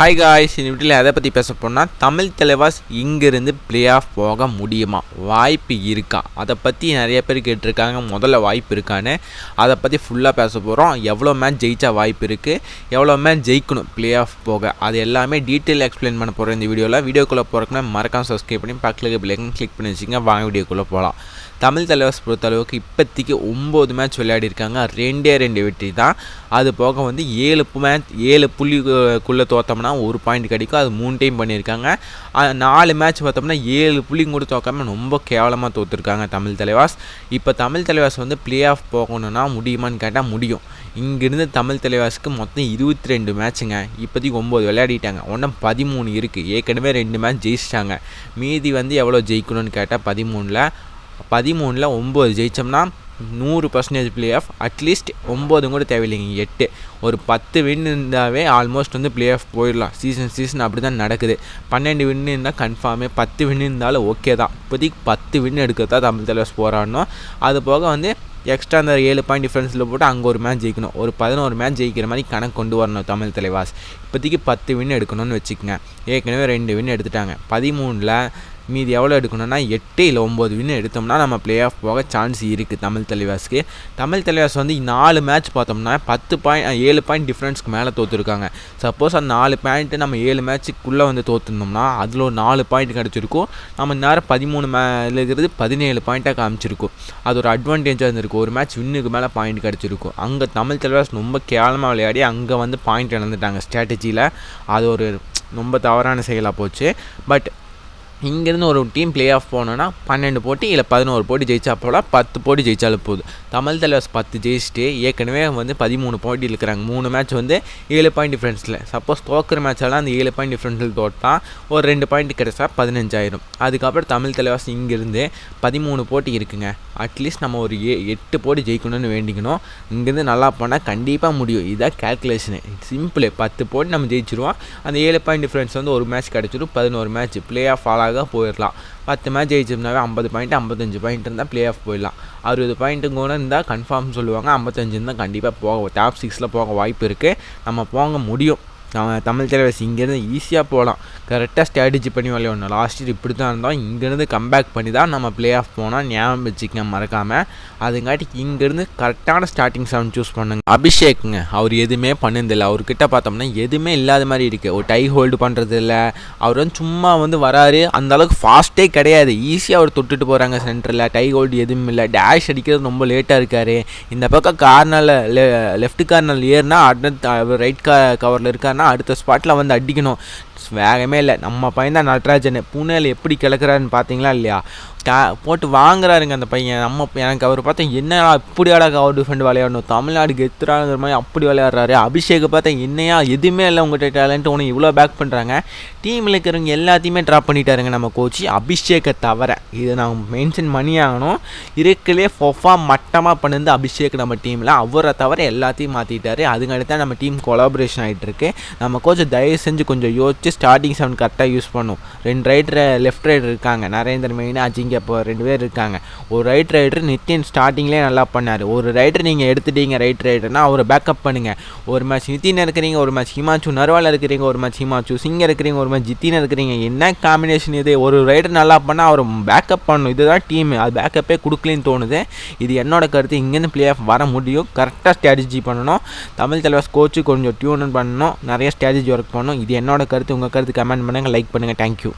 Hi guys இந்த வீட்டில் எதை பற்றி பேச போனால் தமிழ் தலைவாஸ் இங்கேருந்து பிளே ஆஃப் போக முடியுமா? வாய்ப்பு இருக்கா? அதை பற்றி நிறைய பேர் கேட்டிருக்காங்க. முதல்ல வாய்ப்பு இருக்கான்னு. அதை பற்றி ஃபுல்லாக பேச போகிறோம் எவ்வளோ மேட்ச் ஜெயிச்சா வாய்ப்பு இருக்குது எவ்வளோ மேட்ச் ஜெயிக்கணும் பிளே ஆஃப் போக? அது எல்லாமே டீட்டெயில் எக்ஸ்பிளைன் பண்ண போகிறோம் இந்த வீடியோவில் வீடியோக்குள்ளே போகிறக்குன்னா மறக்காம சப்ஸ்கிரைப் பண்ணி பக்கத்தில் பிள்ளைங்க கிளிக் பண்ணி வச்சுங்க வாங்க வீடியோக்குள்ளே போகலாம் தமிழ் தலைவாஸ் பொறுத்தளவுக்கு இப்போத்திக்கு ஒம்பது மேட்ச் விளையாடிருக்காங்க ரெண்டே ரெண்டு வெற்றி தான். அது போக வந்து ஏழு மேட்ச் ஏழு புள்ளிக்குள்ளே தோத்தோம்னா ஒரு பாயிண்ட் கிடைக்கும். அது மூணு டைம் பண்ணியிருக்காங்க. நாலு மேட்ச் பார்த்தோம்னா ஏழு புள்ளி கூட தோக்காம ரொம்ப கேவலமாக தோற்றுருக்காங்க தமிழ் தலைவாஸ். இப்போ தமிழ் தலைவாஸ் வந்து ப்ளே ஆஃப் போகணுன்னா முடியுமான்னு கேட்டால் முடியும். இங்கேருந்து தமிழ் தலைவாஸுக்கு மொத்தம் இருபத்தி ரெண்டு மேட்ச்சுங்க இப்போதைக்கு ஒம்பது விளையாடிட்டாங்க. ஒன்றும் பதிமூணு இருக்குது ஏற்கனவே ரெண்டு மேட்ச் ஜெயிச்சிட்டாங்க. மீதி வந்து எவ்வளோ ஜெயிக்கணும்னு கேட்டால் பதிமூணில் பதிமூணில் ஒம்பது ஜெயித்தோம்னா நூறு percentage play off at least ஒம்போதும் கூட தேவையில்லைங்க எட்டு. ஒரு பத்து வின் இருந்தாவே ஆல்மோஸ்ட் வந்து ப்ளே ஆஃப் போயிடலாம். சீசன் சீசன் அப்படி தான் நடக்குது. பன்னெண்டு வின் இருந்தால் கன்ஃபார்மே பத்து வின் இருந்தாலும் ஓகே தான். இப்போதைக்கு பத்து வின் எடுக்கிறதா தமிழ் தலைவர்ஸ் போராடணும் அது போக வந்து எக்ஸ்ட்ரா அந்த ஏழு பாயிண்ட் டிஃப்ரென்ஸில் போட்டு அங்கே ஒரு மேட்ச் ஜெயிக்கணும். ஒரு பதினோரு மேட்ச் ஜெயிக்கிற மாதிரி கணக்கு கொண்டு வரணும் தமிழ் தலைவாஸ். இப்போதைக்கு பத்து வின் எடுக்கணும்னு வச்சுக்கோங்க. ஏற்கனவே ரெண்டு வின் எடுத்துட்டாங்க. பதிமூணில் மீதி எவ்வளோ எடுக்கணும்னா எட்டு இல்லை ஒம்பது வின் எடுத்தோம்னா நம்ம ப்ளே ஆஃப் போக சான்ஸ் இருக்குது தமிழ் தலைவாஸ்க்கு தமிழ் தலைவாஸ் வந்து நாலு மேட்ச் பார்த்தோம்னா பத்து பாயிண்ட் ஏழு பாயிண்ட் டிஃப்ரென்ஸ்க்கு மேலே தோற்றுருக்காங்க சப்போஸ் அந்த நாலு பாயிண்ட்டு நம்ம ஏழு மேட்ச்சுக்குள்ளே வந்து தோற்றுருந்தோம்னா அதில் ஒரு நாலு பாயிண்ட் கிடச்சிருக்கும். நம்ம நேரம் பதிமூணு மே இருக்கிறது பதினேழு பாயிண்ட்டாக காமிச்சிருக்கும். அது ஒரு அட்வான்டேஜாக இருந்திருக்கும். ஒரு மேட்ச் வின்னுக்கு மேலே பாயிண்ட் கிடச்சிருக்கும். அங்கே தமிழ் தலைவாஸ் ரொம்ப கேவலமாக விளையாடி அங்கே வந்து பாயிண்ட் இழந்துட்டாங்க ஸ்ட்ராட்டஜியில் அது ஒரு ரொம்ப தவறான செயலாக போச்சு. பட் இங்கேருந்து ஒரு டீம் ப்ளே ஆஃப் போனோன்னா பன்னெண்டு போட்டி இல்லை பதினோரு போட்டி ஜெயிச்சா போல பத்து போட்டி ஜெயிச்சாலும் போதும். தமிழ் தலைவாஸ் பத்து ஜெயிச்சுட்டு ஏற்கனவே வந்து பதிமூணு போட்டி இருக்கிறாங்க மூணு மேட்ச் வந்து ஏழு பாயிண்ட் டிஃப்ரென்ஸில் சப்போஸ் தோக்கிற மேட்செல்லாம் அந்த ஏழு பாயிண்ட் டிஃப்ரென்ஸில் தோட்டால் ஒரு ரெண்டு பாயிண்ட் கிடைச்சா பதினஞ்சாயிரம். அதுக்கப்புறம் தமிழ் தலைவாஸ் இங்கேருந்து பதிமூணு போட்டி இருக்குங்க. அட்லீஸ்ட் நம்ம ஒரு ஏ எட்டு போட்டி ஜெயிக்கணும்னு வேண்டிக்கணும். இங்கேருந்து நல்லா போனால் கண்டிப்பாக முடியும். இதான் கேல்குலேஷனு சிம்பிள் பத்து போட்டி நம்ம ஜெயிச்சிருவோம். அந்த ஏழு பாயிண்ட் டிஃப்ரென்ஸ் வந்து ஒரு மேட்ச் கிடச்சிடும் பதினோரு மேட்ச் ப்ளே ஆஃப் ஆளாக போயிடலாம் பத்து மேட்ச் ஜெயிச்சிருந்தாவே ஐம்பது பாயிண்ட் ஐம்பத்தஞ்சு பாயிண்ட் இருந்தால் ப்ளே ஆஃப் போயிடலாம் அறுபது பாயிண்ட்டு கூட இருந்தால் கன்ஃபார்ம் சொல்லுவாங்க ஐம்பத்தஞ்சு இருந்தால் கண்டிப்பாக போக டாப் சிக்ஸில் போக வாய்ப்பு இருக்குது நம்ம போக முடியும் தமிழ் தலைவாசி இங்கேருந்து ஈஸியாக போகலாம் கரெக்டாக ஸ்ட்ராட்டஜி பண்ணி விளையாடணும். லாஸ்ட் இயர் இப்படி தான் இருந்தோம் இங்கேருந்து கம்பேக் பண்ணி தான் நம்ம ப்ளே ஆஃப் போனால் ஞாபகம் வச்சுக்கங்க மறக்காமல் அதுங்காட்டி இங்கேருந்து கரெக்டான ஸ்டார்டிங் செவன் சூஸ் பண்ணுங்க. அபிஷேக்குங்க அவர் எதுவுமே பண்ணதில்லை அவர்கிட்ட பார்த்தோம்னா எதுவுமே இல்லாத மாதிரி இருக்குது ஒரு டை ஹோல்டு பண்ணுறது இல்லை. அவர் வந்து சும்மா வந்து வராரு. அந்த அளவுக்கு ஃபாஸ்ட்டே கிடையாது. ஈஸியாக அவர் தொட்டுட்டு போகிறாங்க சென்டரில் டை ஹோல்டு எதுவும் இல்லை. டேஷ் அடிக்கிறது ரொம்ப லேட்டாக இருக்கார். இந்த பக்கம் கார்னரில் லெஃப்ட் கார்னர் ஏறுனா அடுத்த ரைட் கவரில் இருக்காருன்னா அடுத்த ஸ்பாட்டில் வந்து அடிக்கணும். வேகமே இல்லை. நம்ம பையன் தான் நடராஜன். புனேல எப்படி கிளக்குறாருன்னு பார்த்தீங்களா இல்லையா? கா போட்டு வாங்குறாருங்க அந்த பையன். நம்ம எனக்கு அவர் பார்த்தா என்னடா இப்படியாடா கவர் டிஃபெண்ட் விளையாடணும். தமிழ்நாடு கெத்துறாங்கிற மாதிரி அப்படி விளையாடுறாரு. அபிஷேக் பார்த்தா என்னையா எதுவுமே இல்லை உங்கள்கிட்ட டேலண்ட் உனக்கு இவ்வளோ பேக் பண்ணுறாங்க டீமில் இருக்கிறவங்க எல்லாத்தையுமே ட்ராப் பண்ணிட்டாருங்க நம்ம கோச்சு அபிஷேக்கை தவிர இதை நான் மென்ஷன் பண்ணி ஆகணும். இருக்கலே ஃபொஃபா மட்டமாக பண்ணுது அபிஷேக் நம்ம டீமில் அவரை தவிர எல்லாத்தையும் மாற்றிட்டாரு அதுக்கடுத்து தான் நம்ம டீம் கொலாபரேஷன் ஆகிட்டு இருக்கு நம்ம கோச்சை தயவு செஞ்சு கொஞ்சம் யோசிச்சு ஸ்டார்டிங் செவன் கரெக்டாக யூஸ் பண்ணும். ரெண்டு ரைட்டர் லெஃப்ட் ரைடர் இருக்காங்க. நரேந்திர மெயின் அஜிங்க இப்போ ரெண்டு பேர் இருக்காங்க. ஒரு ரைட் ரைடர் நித்தின் ஸ்டார்டிங்லேயே நல்லா பண்ணார். ஒரு ரைடர் நீங்கள் எடுத்துட்டீங்க ரைட் ரைடர்னா அவரை பேக்கப் பண்ணுங்கள் ஒரு மேட்ச் நித்தின் இருக்கிறீங்க ஒரு மேட்ச் ஹிமாச்சு நர்வால் இருக்கிறீங்க ஒரு மேட்ச் ஹிமாச்சு சிங் இருக்கிறீங்க ஒரு மேட்ச் ஜித்தின் இருக்கிறீங்க. என்ன காம்பினேஷன் இது? ஒரு ரைடர் நல்லா பண்ணால் அவர் பேக்கப் பண்ணணும். இதுதான் டீம் அது பேக்கப்பே கொடுக்கலன்னு தோணுது. இது என்னோட கருத்து. இங்கேருந்து பிளே ஆஃப் வர முடியும். கரெக்டாக ஸ்ட்ராட்டஜி பண்ணணும். தமிழ் தலைவர் கோச்சு கொஞ்சம் டியூன் பண்ணணும். நிறைய ஸ்ட்ராட்டஜி ஒர்க் பண்ணணும். இது என்னோட கருத்து. உங்கள் கருத்து கமெண்ட் பண்ணுங்கள் லைக் பண்ணுங்கள் தேங்க்யூ